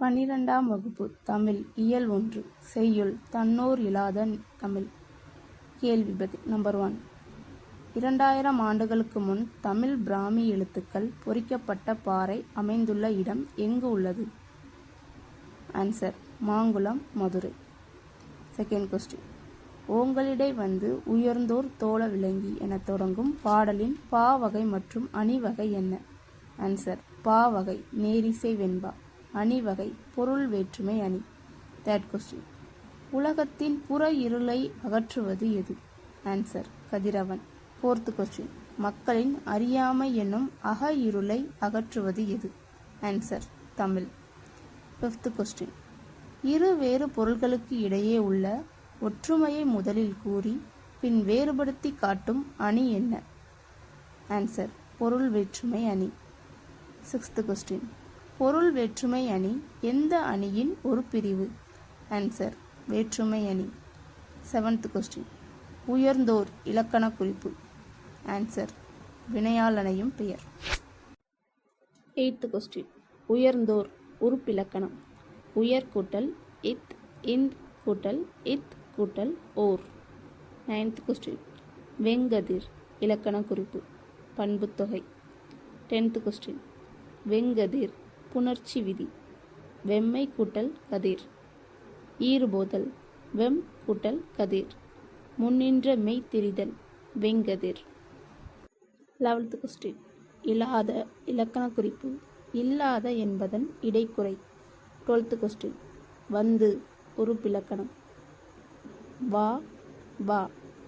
பனிரெண்டாம் வகுப்பு தமிழ் இயல் ஒன்று செய்யுள் தன்னோர் இலாத தமிழ். கேள்வி பதில் நம்பர் ஒன் இரண்டாயிரம் ஆண்டுகளுக்கு முன் தமிழ் பிராமி எழுத்துக்கள் பொறிக்கப்பட்ட பாறை அமைந்துள்ள இடம் எங்கு உள்ளது? Answer Mangulam Madurai. Second question ஓங்களிடை வந்து உயர்ந்தோர் தோள விளங்கி என தொடங்கும் பாடலின் பா வகை மற்றும் அணி வகை என்ன? ஆன்சர் பா வகை நேரிசை வெண்பா. அணி வகை பொருள் வேற்றுமை அணி. தேர்ட் கொஸ்டின் உலகத்தின் புற இருளை அகற்றுவது எது? ஆன்சர் கதிரவன். ஃபோர்த் கொஸ்டின் மக்களின் அறியாமை என்னும் அக இருளை அகற்றுவது எது? ஆன்சர் தமிழ். ஃபிஃப்த் கொஸ்டின் இரு வேறு பொருள்களுக்கு இடையே உள்ள ஒற்றுமையை முதலில் கூறி பின் வேறுபடுத்தி காட்டும் அணி என்ன? ஆன்சர் பொருள் வேற்றுமை அணி. சிக்ஸ்த் கொஸ்டின் பொருள் வேற்றுமை அணி எந்த அணியின் ஒரு பிரிவு? ஆன்சர் வேற்றுமை அணி. செவன்த் கொஸ்டின் உயர்ந்தோர் இலக்கண குறிப்பு. ஆன்சர் வினையாளனையும் பெயர். எயித்து கொஸ்டின் உயர்ந்தோர் உறுப்பிலக்கணம் உயர் கூட்டல் இத் இந்த் கூட்டல் இத் கூட்டல் ஓர். நைன்த் கொஸ்டின் வெங்கதிர் இலக்கண குறிப்பு. பண்புத்தொகை டென்த் கொஸ்டின் வெங்கதிர் புணர்ச்சி விதி. வெம்மை கூட்டல் கதிர். ஈறுபோதல். வெம் கூட்டல் கதிர். முன்னின்ற மெய் திரிதல். வெங்கதிர். லெவல்த் கொஸ்டின் இல்லாத இலக்கண குறிப்பு. இல்லாத என்பதன் இடைக்குறை. டுவெல்த் கொஸ்டின் வந்து உறுப்பிலக்கணம் வா வா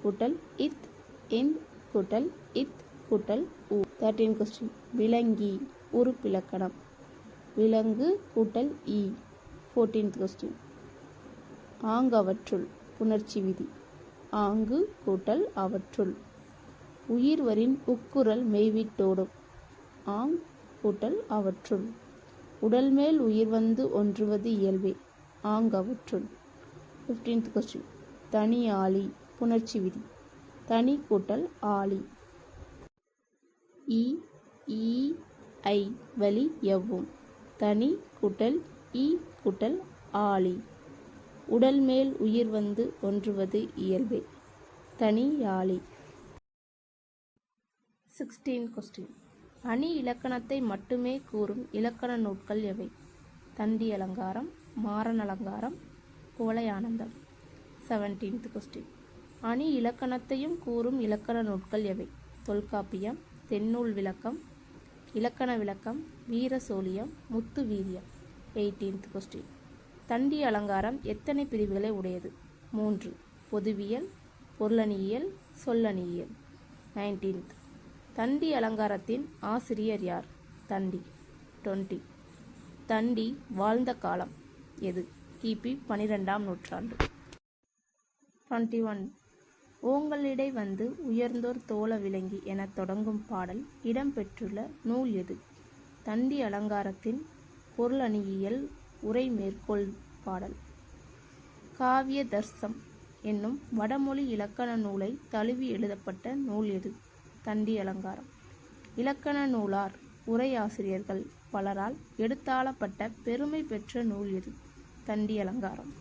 கூட்டல் இத் இந்த் கூட்டல் இத் கூட்டல் உ. தேர்ட்டீன் கொஸ்டின் விளங்கி உறுப்பிலக்கணம் விலங்கு கூட்டல் இ ஃபோர்டீன்த் கொஸ்டின் ஆங்கவற்றுள் புணர்ச்சி விதி. ஆங்கு கூட்டல் அவற்றுள். உயிர்வரின் உக்குரல் மெய்விட்டோடும். ஆங் கூட்டல் அவற்றுள். உடல்மேல் உயிர் வந்து ஒன்றுவது இயல்பே. ஆங்கவற்றுள். ஃபிஃப்டீன்த் கொஸ்டின் தனி ஆளி புணர்ச்சி விதி. தனி கூட்டல் ஆளி. இ ஐ வழி எவ்வும். தனி குடல் ஈ குட்டல் ஆளி உடல் மேல் உயிர் வந்து ஒன்றுவது இயல்பே. தனி யாழி சிக்ஸ்டீன் கொஸ்டின் அணி இலக்கணத்தை மட்டுமே கூறும் இலக்கண நூட்கள் எவை? தண்டி அலங்காரம் மாறன் அலங்காரம் கோலையானந்தம் செவன்டீன்த் கொஸ்டின் அணி இலக்கணத்தையும் கூறும் இலக்கண நூட்கள் எவை? தொல்காப்பியம் தென்னூல் விளக்கம் இலக்கண விளக்கம் வீர சோழியம் முத்து வீரியம். எயிட்டீன்த் கொஸ்டின் தண்டி அலங்காரம் எத்தனை பிரிவுகளை உடையது? மூன்று. பொதுவியல் பொருளணியியல் சொல்லணியியல். நைன்டீன்த் தண்டி அலங்காரத்தின் ஆசிரியர் யார்? தண்டி. டுவெண்ட்டி தண்டி வாழ்ந்த காலம் எது? கிபி பனிரெண்டாம் நூற்றாண்டு. டுவெண்ட்டி ஒன் ஓங்களிடை வந்து உயர்ந்தோர் தோல விளங்கி எனத் தொடங்கும் பாடல் இடம்பெற்றுள்ள நூல் எது? தண்டி அலங்காரத்தின் பொருளணியியல் உரை மேற்கோள் பாடல். காவிய தர்சம் என்னும் வடமொழி இலக்கண நூலை தழுவி எழுதப்பட்ட நூல் எது? தண்டி அலங்காரம். இலக்கண நூலார் உரையாசிரியர்கள் பலரால் எடுத்தாளப்பட்ட பெருமை பெற்ற நூல் எது? தண்டி அலங்காரம்.